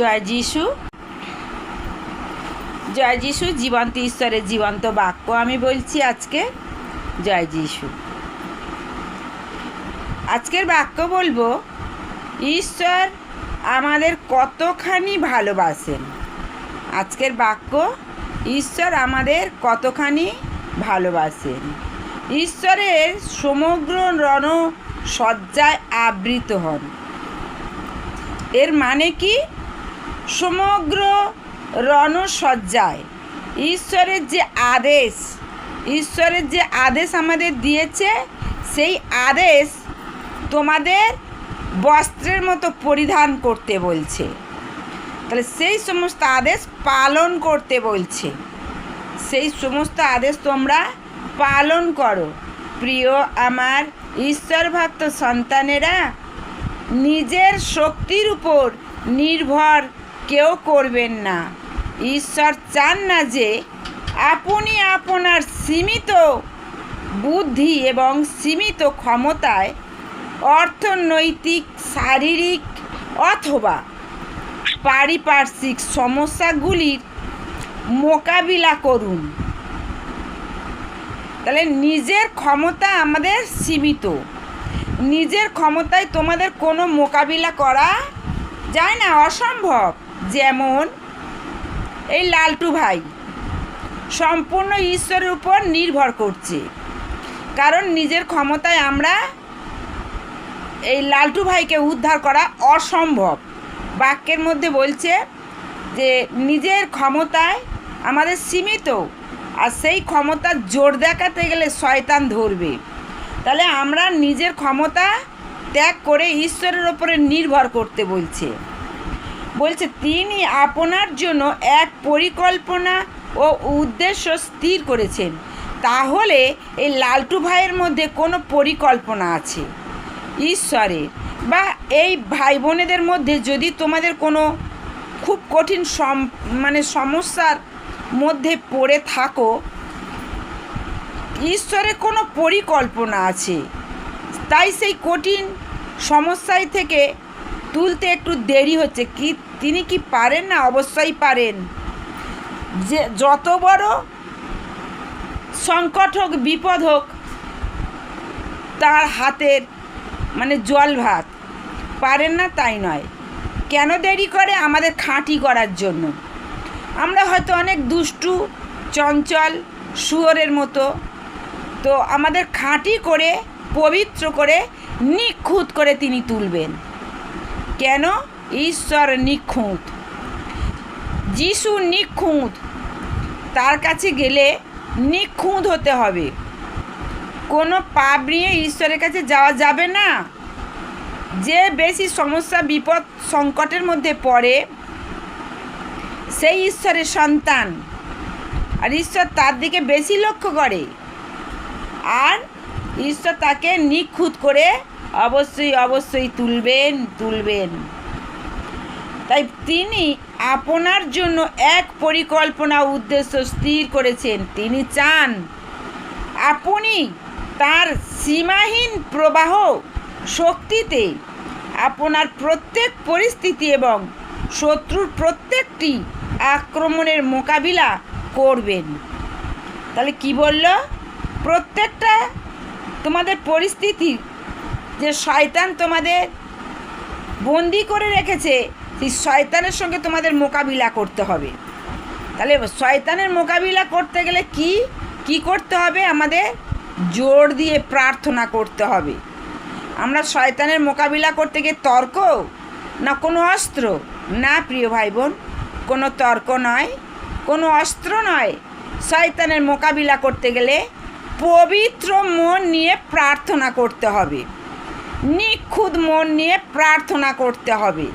জয় যিশু। জয় যিশু, জীবন্ত ঈশ্বরের জীবন্ত বাক্য আমি বলছি আজকে। জয় যিশু। আজকের বাক্য বলব, ঈশ্বর আমাদের কতখানি ভালোবাসেন। আজকের বাক্য, ঈশ্বর আমাদের কতখানি ভালোবাসেন। ঈশ্বরের সমগ্র রণ সজ্জায় আবৃত হন। এর মানে কি? সমগ্র রণসজ্জায়। ঈশ্বরের যে আদেশ, ঈশ্বরের যে আদেশ আমাদের দিয়েছে, সেই আদেশ তোমাদের বস্ত্রের মতো পরিধান করতে বলছে। তাহলে সেই সমস্ত আদেশ পালন করতে বলছে। সেই সমস্ত আদেশ তোমরা পালন করো। প্রিয় আমার ঈশ্বর ভক্ত সন্তানেরা, নিজের শক্তির উপর নির্ভর কেউ করবেন না। ঈশ্বর চান না যে আপনি আপনার সীমিত বুদ্ধি এবং সীমিত ক্ষমতায় অর্থনৈতিক, শারীরিক অথবা পারিপার্শ্বিক সমস্যাগুলির মোকাবিলা করুন। তাহলে নিজের ক্ষমতা আমাদের সীমিত। নিজের ক্ষমতায় তোমাদের কোনো মোকাবিলা করা যায় না, অসম্ভব। যেমন, এই লালটু ভাই, সম্পূর্ণ ঈশ্বরের উপর নির্ভর করছে। কারণ নিজের ক্ষমতায় আমরা এই লালটু ভাইকে উদ্ধার করা অসম্ভব। বাক্যের মধ্যে বলছে যে, নিজের ক্ষমতায় আমাদের সীমিত, আর সেই ক্ষমতা জোর দেখাতে গেলে শয়তান ধরবে। তাহলে আমরা নিজের ক্ষমতা ত্যাগ করে ঈশ্বরের ওপরে নির্ভর করতে বলছে। বলছে, তিনি আপনার জন্য এক পরিকল্পনা ও উদ্দেশ্য স্থির করেছেন। তাহলে এই লালটু ভাইয়ের মধ্যে কোনো পরিকল্পনা আছে? ঈশ্বরের বা এই ভাই বোনেদের মধ্যে যদি তোমাদের কোনো খুব কঠিন সম মানে সমস্যার মধ্যে পড়ে থাকো ঈশ্বরের কোনো পরিকল্পনা আছে। তাই সেই কঠিন সমস্যায় থেকে তুলতে একটু দেরি হচ্ছে। কি তিনি কি পারেন না? অবশ্যই পারেন। যে যত বড় সংকট হোক, বিপদ হোক, তার হাতের মানে জল ভাত। পারেন না, তাই নয়। কেন দেরি করে? আমাদের খাঁটি করার জন্য। আমরা হয়তো অনেক দুষ্টু, চঞ্চল, শুয়োরের মতো। তো আমাদের খাঁটি করে, পবিত্র করে, নিখুঁত করে তিনি তুলবেন। কেন? ঈশ্বর নিখুঁত। যিশু নিখুঁত। তার কাছে গেলে নিখুঁত হতে হবে। কোনো পাপ নিয়ে ঈশ্বরের কাছে যাওয়া যাবে না। যে বেশি সমস্যা, বিপদ, সংকটের মধ্যে পড়ে, সেই ঈশ্বরের সন্তান। আর ঈশ্বর তার দিকে বেশি লক্ষ্য করে। আর ঈশ্বর তাকে নিখুঁত করে অবশ্যই অবশ্যই তুলবেন তুলবেন। তাই তিনি আপনার জন্য এক পরিকল্পনা উদ্দেশ্য স্থির করেছেন। তিনি চান, আপনি তার সীমাহীন প্রবাহ শক্তিতে আপনার প্রত্যেক পরিস্থিতি এবং শত্রুর প্রত্যেকটি আক্রমণের মোকাবিলা করবেন। তাহলে কি বলল? প্রত্যেকটা তোমাদের পরিস্থিতি যে শয়তান তোমাদের বন্দি করে রেখেছে সেই শয়তানের সঙ্গে তোমাদের মোকাবিলা করতে হবে। তাহলে শয়তানের মোকাবিলা করতে গেলে কি কি করতে হবে? আমাদের জোর দিয়ে প্রার্থনা করতে হবে। আমরা শয়তানের মোকাবিলা করতে গিয়ে তর্ক? না কোনো অস্ত্র? না প্রিয় ভাই বোন কোনো তর্ক নয়, কোনো অস্ত্র নয়। শয়তানের মোকাবিলা করতে গেলে পবিত্র মন নিয়ে প্রার্থনা করতে হবে। নিখুঁত মন নিয়ে প্রার্থনা করতে হবে।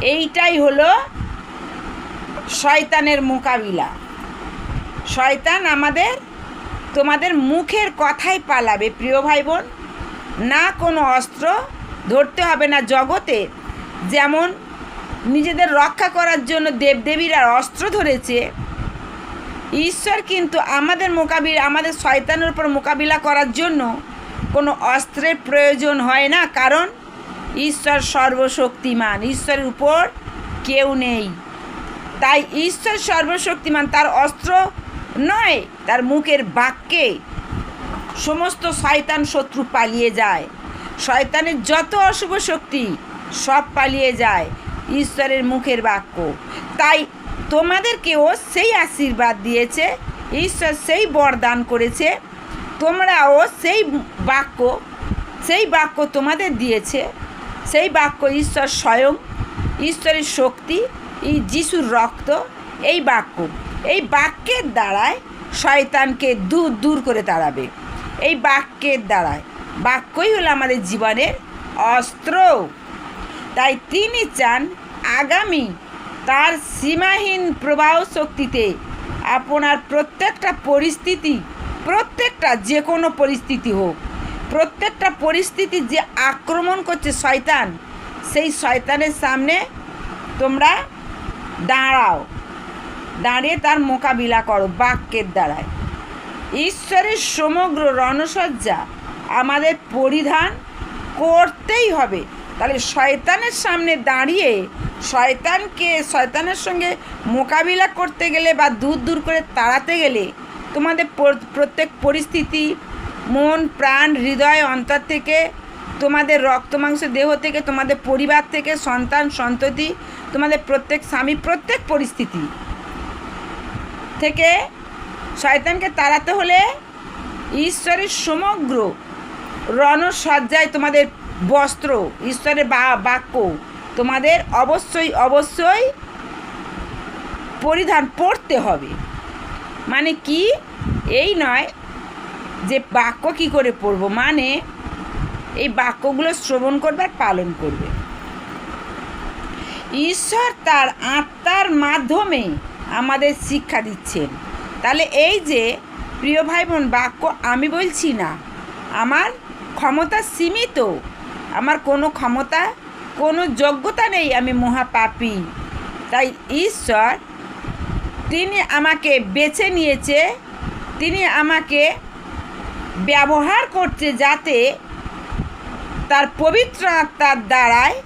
এইটাই হলো শয়তানের মোকাবিলা। শয়তান আমাদের, তোমাদের মুখের কথাই পালাবে, প্রিয় ভাই বোন না কোনো অস্ত্র ধরতে হবে না জগতে। যেমন নিজেদের রক্ষা করার জন্য দেবদেবীরা অস্ত্র ধরেছে, ঈশ্বর কিন্তু আমাদের মোকাবিলা আমাদের শয়তানের উপর মোকাবিলা করার জন্য কোনো অস্ত্রের প্রয়োজন হয় না। কারণ ঈশ্বর সর্বশক্তিমান, ঈশ্বরের উপর কেউ নেই। তাই ঈশ্বর সর্বশক্তিমান, তার অস্ত্র নয়, তার মুখের বাক্যে সমস্ত শয়তান শত্রু পালিয়ে যায়। শয়তানের যত অশুভ শক্তি সব পালিয়ে যায় ঈশ্বরের মুখের বাক্য। তাই তোমাদেরকেও সেই আশীর্বাদ দিয়েছে, ঈশ্বর সেই বরদান করেছে, তোমরাও সেই বাক্য সেই বাক্য তোমাদের দিয়েছে। সেই বাক্য ঈশ্বর স্বয়ং, ঈশ্বরের শক্তি যিশুর রক্ত, এই বাক্য। এই বাক্যের দ্বারায় শয়তানকে দূর দূর করে তাড়াবে। এই বাক্যের দ্বারায়। বাক্যই হলো আমাদের জীবনের অস্ত্র। তাই তিনি চান আগামী তার সীমাহীন প্রবাহ শক্তিতে আপনার প্রত্যেকটা পরিস্থিতি, প্রত্যেকটা যে কোনো পরিস্থিতি হোক প্রত্যেকটা পরিস্থিতি যে আক্রমণ করছে শয়তান, সেই শয়তানের সামনে তোমরা দাঁড়াও। দাঁড়িয়ে তার মোকাবিলা করো, বাক্যের দ্বারায়। ঈশ্বরের সমগ্র রণসজ্জা আমাদের পরিধান করতেই হবে। তাহলে শয়তানের সামনে দাঁড়িয়ে শয়তানকে, শয়তানের সঙ্গে মোকাবিলা করতে গেলে বা দূর দূর করে তাড়াতে গেলে তোমাদের প্রত্যেক পরিস্থিতি মন, প্রাণ, হৃদয়, অন্তর থেকে তোমাদের রক্ত, মাংস, দেহ থেকে তোমাদের পরিবার থেকে, সন্তান, সন্ততি, তোমাদের প্রত্যেক স্বামী, প্রত্যেক পরিস্থিতি থেকে শয়তানকে তাড়াতে হলে ঈশ্বরের সমগ্র রণসজ্জায় তোমাদের বস্ত্র, ঈশ্বরের বা, বাক্য তোমাদের অবশ্যই অবশ্যই পরিধান পড়তে হবে। মানে কি? এই নয় যে বাক্য কি করে পড়ব? মানে এই বাক্যগুলো শ্রবণ করবে আর পালন করবে। ঈশ্বর তার আত্মার মাধ্যমে আমাদের শিক্ষা দিচ্ছেন। তাহলে এই যে, প্রিয় ভাই বোন বাক্য আমি বলছি না, আমার ক্ষমতা সীমিত, আমার কোনো ক্ষমতা, কোনো যোগ্যতা নেই আমি মহাপাপী। তাই ঈশ্বর, তিনি আমাকে বেছে নিয়েছে, তিনি আমাকে ব্যবহার করছে যাতে তার পবিত্র আত্মার দ্বারায়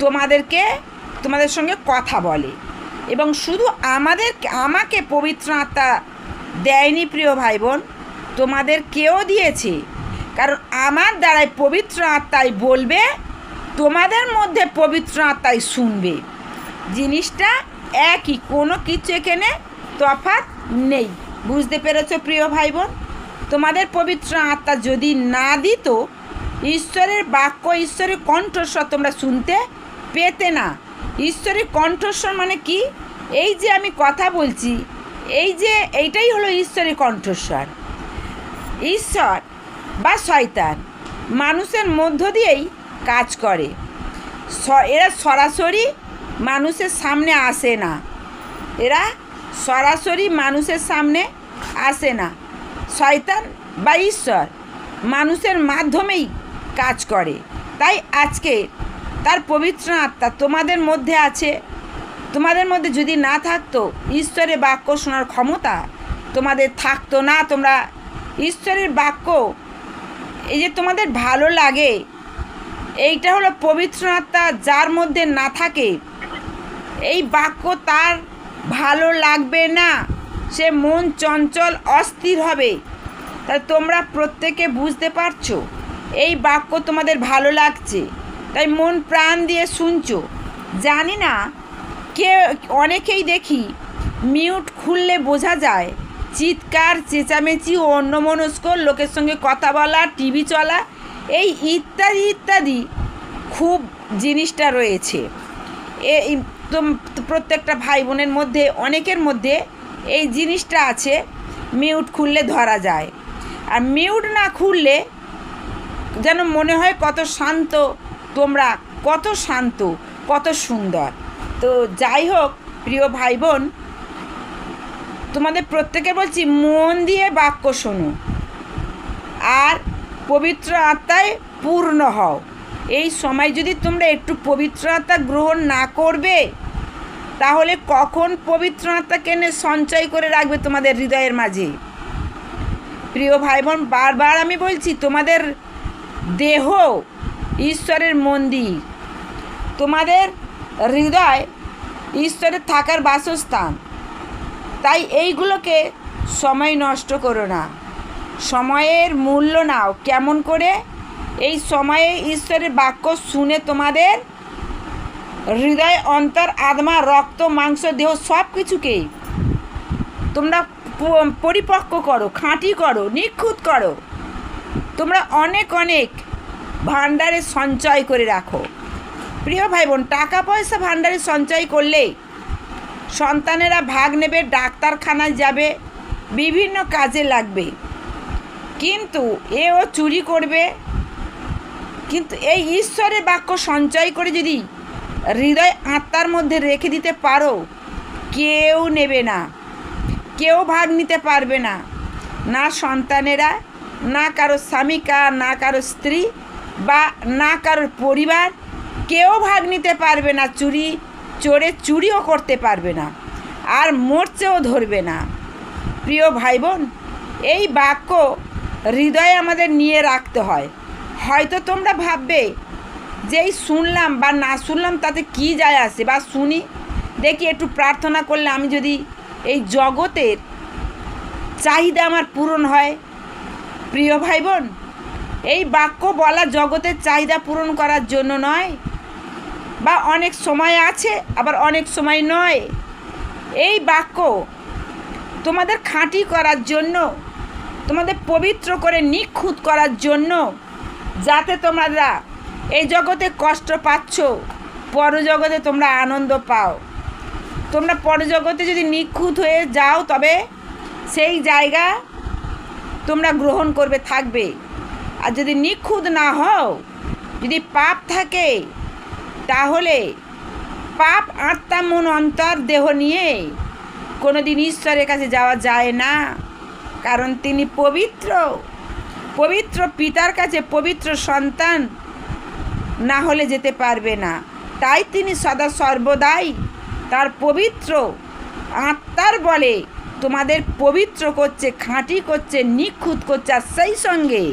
তোমাদেরকে, তোমাদের সঙ্গে কথা বলে। এবং শুধু আমাদের, আমাকে পবিত্র আত্মা দেয়নি প্রিয় ভাই বোন তোমাদের কেউ দিয়েছে। কারণ আমার দ্বারাই পবিত্র আত্মাই বলবে, তোমাদের মধ্যে পবিত্র আত্মাই শুনবে। জিনিসটা একই, কোনো কিছু এখানে তফাৎ নেই। বুঝতে পেরেছ প্রিয় ভাই বোন তোমাদের পবিত্র আত্মা যদি না দিত, ঈশ্বরের বাক্য, ঈশ্বরের কণ্ঠস্বর তোমরা শুনতে পেতে না। ঈশ্বরের কণ্ঠস্বর মানে কি? এই যে আমি কথা বলছি, এই যে এইটাই হলো ঈশ্বরের কণ্ঠস্বর। ঈশ্বর বা শয়তান মানুষের মধ্য দিয়েই কাজ করে। এরা সরাসরি মানুষের সামনে আসে না। এরা সরাসরি মানুষের সামনে আসে না। শয়তান বা ঈশ্বর মানুষের মাধ্যমেই কাজ করে। তাই আজকে তার পবিত্র আত্মা তোমাদের মধ্যে আছে। তোমাদের মধ্যে যদি না থাকতো ঈশ্বরের বাক্য শোনার ক্ষমতা তোমাদের থাকতো না। তোমরা ঈশ্বরের বাক্য, এই যে তোমাদের ভালো লাগে, এইটা হলো পবিত্র আত্মা যার মধ্যে না থাকে। এই বাক্য তার ভালো লাগবে না। সে মন চঞ্চল, অস্থির হবে। তাই তোমরা প্রত্যেকে বুঝতে পারছ? এই বাক্য তোমাদের ভালো লাগছে। তাই মন প্রাণ দিয়ে শুনছো। জানি না, কে, অনেকেই দেখি মিউট খুললে বোঝা যায়, চিৎকার, চেঁচামেচি ও অন্যমনস্ক লোকের সঙ্গে কথা বলা, টিভি চলা, এই ইত্যাদি ইত্যাদি খুব জিনিসটা রয়েছে। এই প্রত্যেকটা ভাই বোনের মধ্যে, অনেকের মধ্যে এই জিনিসটা আছে মিউট খুললে ধরা যায়। আর মিউট না খুললে যেন মনে হয় কত শান্ত, তোমরা কত শান্ত, কত সুন্দর। তো যাই হোক, প্রিয় ভাই বোন তোমাদের প্রত্যেকে বলছি, মন দিয়ে বাক্য শোনো। আর পবিত্র আত্মায় পূর্ণ হও। এই সময় যদি তোমরা একটু পবিত্র আত্মা গ্রহণ না করবে তাহলে কখন পবিত্র এনে সঞ্চয় করে রাখবে তোমাদের হৃদয়ের মাঝে? প্রিয় ভাই বোন বারবার আমি বলছি, তোমাদের দেহ ঈশ্বরের মন্দির। তোমাদের হৃদয় ঈশ্বরের থাকার বাসস্থান। তাই এইগুলোকে সময় নষ্ট করো না। সময়ের মূল্য নাও। কেমন করে? এই সময়ে ঈশ্বরের বাক্য শুনে তোমাদের হৃদয়, অন্তর, আত্মা, রক্ত, মাংস, দেহ সব কিছুকেই তোমরা পরিপক্ক করো, খাঁটি করো, নিখুঁত করো। তোমরা অনেক অনেক ভাণ্ডারে সঞ্চয় করে রাখো। প্রিয় ভাই বোন টাকা পয়সা ভাণ্ডারে সঞ্চয় করলে সন্তানেরা ভাগ নেবে, ডাক্তারখানায় যাবে, বিভিন্ন কাজে লাগবে। কিন্তু এও চুরি করবে। কিন্তু এই ঈশ্বরের বাক্য সঞ্চয় করে যদি হৃদয় আত্মার মধ্যে রেখে দিতে পারো। কেউ নেবে না। কেউ ভাগ নিতে পারবে না। না সন্তানেরা, না কারও স্বামিকা, না কারও স্ত্রী বা না কারোর পরিবার কেউ ভাগ নিতে পারবে না। চুরি চোরে চুরিও করতে পারবে না আর মরচেও ধরবে না। প্রিয় ভাই বোন এই বাক্য হৃদয়ে আমাদের নিয়ে রাখতে হয়। হয়তো তোমরা ভাববে যে এই শুনলাম বা না শুনলাম, তাতে কি যায় আসে? বা শুনি, দেখি একটু প্রার্থনা করলে আমি যদি এই জগতের চাহিদা আমার পূরণ হয়। প্রিয় ভাই বোন এই বাক্য বলা জগতের চাহিদা পূরণ করার জন্য নয়, বা অনেক সময় আছে, আবার অনেক সময় নয়। এই বাক্য তোমাদের খাঁটি করার জন্য, তোমাদের পবিত্র করে নিখুঁত করার জন্য, যাতে তোমরা এই জগতে কষ্ট পাচ্ছ, পরজগতে তোমরা আনন্দ পাও। তোমরা পরজগতে যদি নিখুঁত হয়ে যাও, তবে সেই জায়গা তোমরা গ্রহণ করবে, থাকবে। আর যদি নিখুঁত না হও, যদি পাপ থাকে, তাহলে পাপ, আত্মা, মন, অন্তর, দেহ নিয়ে কোনো দিন ঈশ্বরের কাছে যাওয়া যায় না। কারণ তিনি পবিত্র পবিত্র পিতার কাছে পবিত্র সন্তান। না হলে যেতে পারবে না। তাই তিনি সদা সর্বদাই তার পবিত্র আত্মার বলে তোমাদের পবিত্র করছে, খাঁটি করছে, নিখুঁত করছে আর সেই সঙ্গে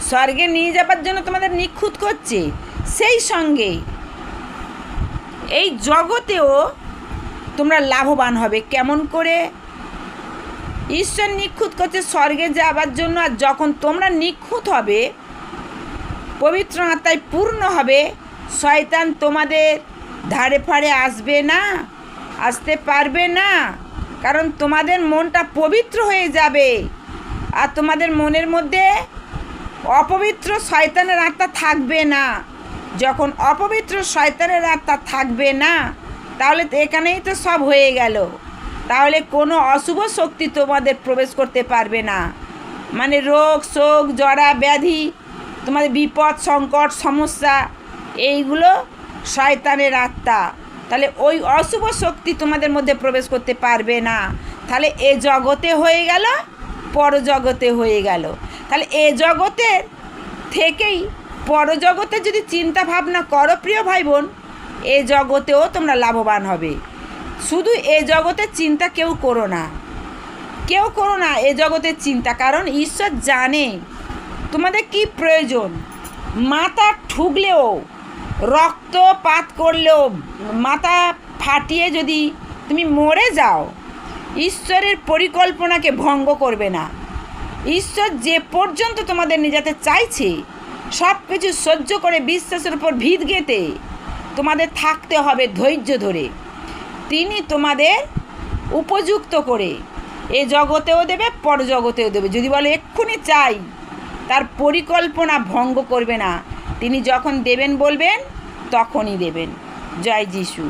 স্বর্গে নিয়ে যাবার জন্য তোমাদের নিখুঁত করছে। সেই সঙ্গে এই জগতেও তোমরা লাভবান হবে। কেমন করে? ঈশ্বর নিখুঁত করছে স্বর্গে যাবার জন্য আর যখন তোমরা নিখুঁত হবে পবিত্র আত্মায় পূর্ণ হবে, শয়তান তোমাদের ধারে ফাড়ে আসবে না, আসতে পারবে না। কারণ তোমাদের মনটা পবিত্র হয়ে যাবে আর তোমাদের মনের মধ্যে অপবিত্র শয়তানের আত্মা থাকবে না। যখন অপবিত্র শয়তানের আত্মা থাকবে না, তাহলে তো এখানেই তো সব হয়ে গেল। তাহলে কোনো অশুভ শক্তি তোমাদের প্রবেশ করতে পারবে না। মানে রোগ, শোক, জরা, ব্যাধি তোমাদের বিপদ, সংকট, সমস্যা, এইগুলো শয়তানের আত্মা। তাহলে ওই অশুভ শক্তি তোমাদের মধ্যে প্রবেশ করতে পারবে না। তাহলে এ জগতে হয়ে গেল, পরজগতে হয়ে গেল। তাহলে এ জগতের থেকেই পরজগতে যদি চিন্তা ভাবনা করো প্রিয় ভাই বোন এ জগতেও তোমরা লাভবান হবে। শুধু এ জগতে চিন্তা কেউ করো না। কেউ করো না এ জগতের চিন্তা, কারণ ঈশ্বর জানে তোমাদের কি প্রয়োজন? মাথা ঠুকলেও, রক্তপাত করলেও, মাথা ফাটিয়ে যদি তুমি মরে যাও, ঈশ্বরের পরিকল্পনাকে ভঙ্গ করবে না। ঈশ্বর যে পর্যন্ত তোমাদের নিয়ে যেতে চাইছে সব কিছু সহ্য করে বিশ্বাসের উপর ভিত গেতে তোমাদের থাকতে হবে ধৈর্য ধরে। তিনি তোমাদের উপযুক্ত করে এ জগতেও দেবে, পরজগতেও দেবে। যদি বলে, এক্ষুনি চাই। তার পরিকল্পনা ভঙ্গ করবে না। তিনি যখন দেবেন বলবেন তখনই দেবেন। জয় যিশু।